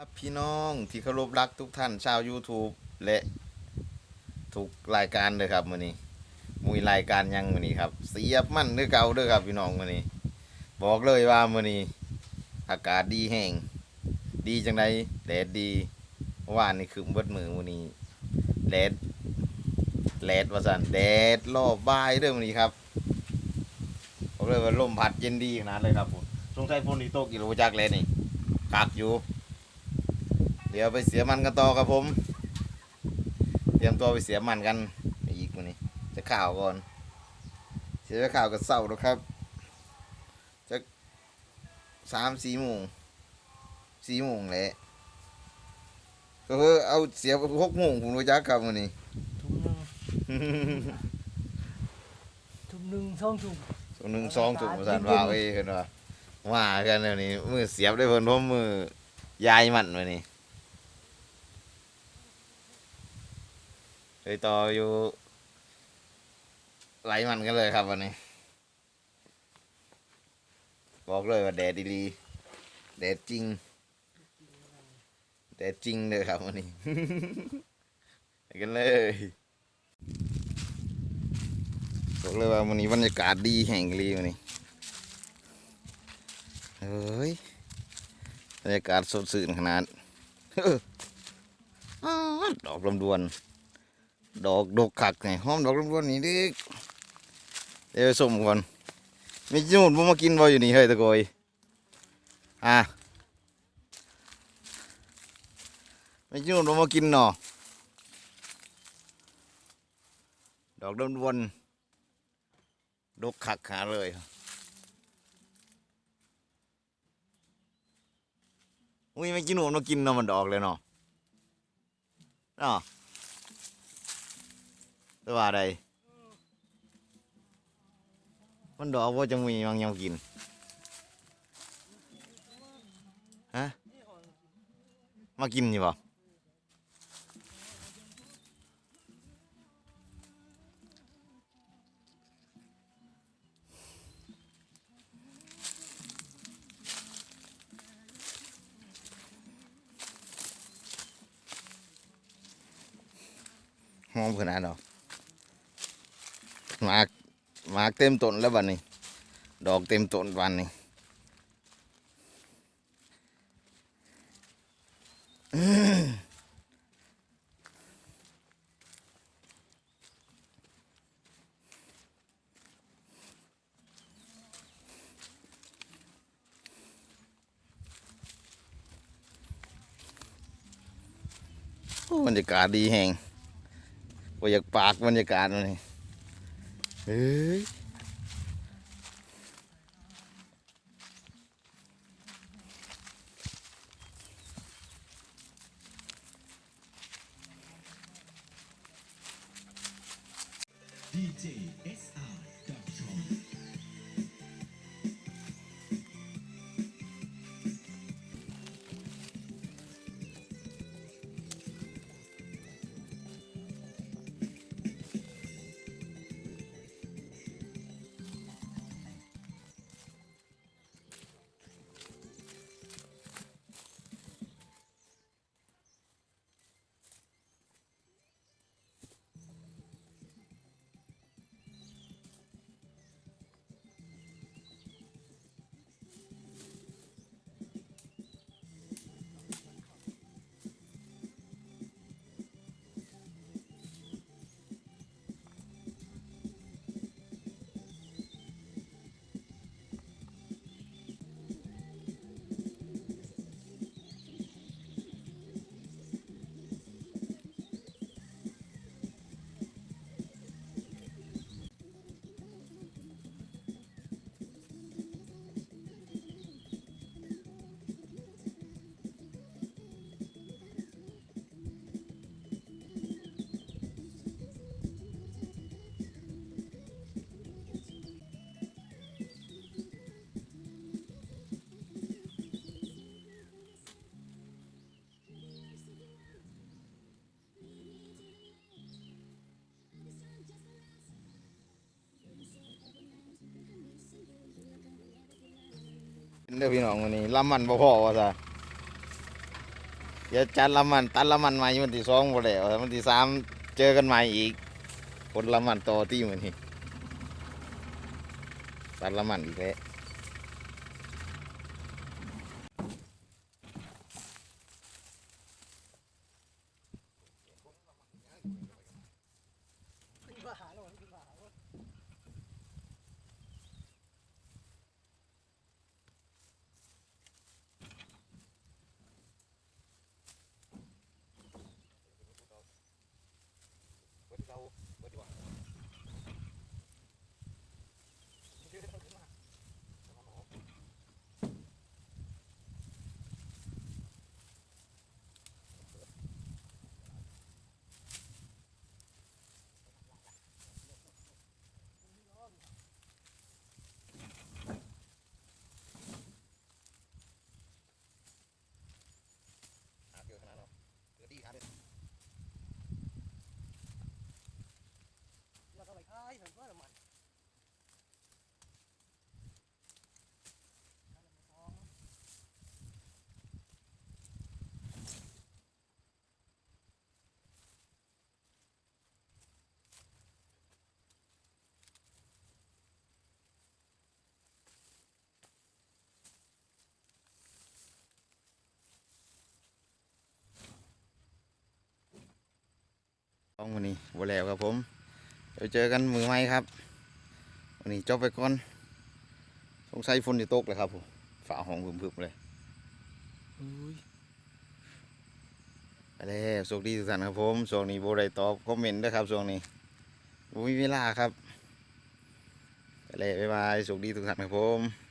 ครับพี่น้องที่เคารพรักทุกท่านชาว YouTube และทุกรายการเลยครับมื้อนี้มุยรายการยังมื้อนี้ครับเสียบมั่นเด้อเก่าเด้อครับพี่น้องมื้อนี้ บอกเลยว่ามื้อนี้ อากาศดีแห้งดีจังไดแดดดีเมื่อวานี่คือเบิดมือมื้อนี้แดดแดดว่าซั่นแดดรอบบ่ายเด้อมื้อนี้ครับบอกเลยว่าลมพัดเย็นดีขนาดเลยครับผมสงสัยฝนที่ตกอีหลูจักเลนี่กักอยู่ ดี๋ยวไปเสียมันกันต่อครับผม เตรียมตัวไปเสียมันกันอีกวันนี้ จะข่าวก่อน เสียข่าวกับเศร้าแล้วครับจะสามสี่โมงสี่โมงแหละก็คือเอาเสียหกโมงผมรู้จักครับวันนี้ทุ่มหนึ่งทุ่มหนึ่งสองทุ่มสองหนึ่งสองถูกประสานว่าเอ้ยเห็นว่าว่ากันเดี๋ยวนี้มือเสียบได้เพิ่นเพราะมือยายมันวันนี้ เลยต่ออยู่ไหลมันกันเลยครับวันนี้ บอกเลยว่าแดดดีๆแดดจริง แดดจริงเลยครับวันนี้ไปกันเลยบอกเลยว่าวันนี้บรรยากาศดีแห่งลีวันนี้เฮ้ยบรรยากาศสดชื่นขนาดอออ้าวดอกลำดวน ดอกดอกขักไงหอมดอกลำดวนนี่เด็กเดี๋ยวไปส่งก่อนมีจูนบ่มากินบ่อยู่นี่เฮ้ยตะโกยอะไม่จูนบ่มากินเนาะดอกลำดวนดอกขักหาเลยอุ้ยไม่กินหนูมากินเนาะมันดอกเลยเนาะเนาะ ตัวว่าใดมันดอกว่าจะมีมังยังกินฮะมากินอยู่ป่ะหอมขนาดเนาะ หมากหมากเต็มต้นแล้วบัดนี้ ดอกเต็มต้นวันนี้บรรยากาศดีแหงว่าอยากปากบรรยากาศมันนี่ เฮ้ย DJ SR.com เด้อพี่น้องวันนี้ลำมันบ่พอว่าซะเดี๋ยวจัดลำมันตัดลำมันใหม่วันที่สองบ่แล้ววันที่สามเจอกันใหม่อีกคนลำมันต่อที่มันนี้ตัดลำมันอีกแล้ว แล้วก็ไปขายเห็นว่ามัน ต้ องวันนี้บ่แล้วครับผมเดี๋ยวเจอกันมือใหม่ครับวันนี้จบไปก่อนสงสัยฝนจะตกเลยครับผมฝ่าห้องพึมๆเลยไปแล้วโชคดีทุกท่านครับผมช่วงนี้โบได้ตอบคอมเมนต์นะครับช่วงนี้บ่มีเวลาครับไปแล้วบ๊ายบายโชคดีทุกท่านครับผม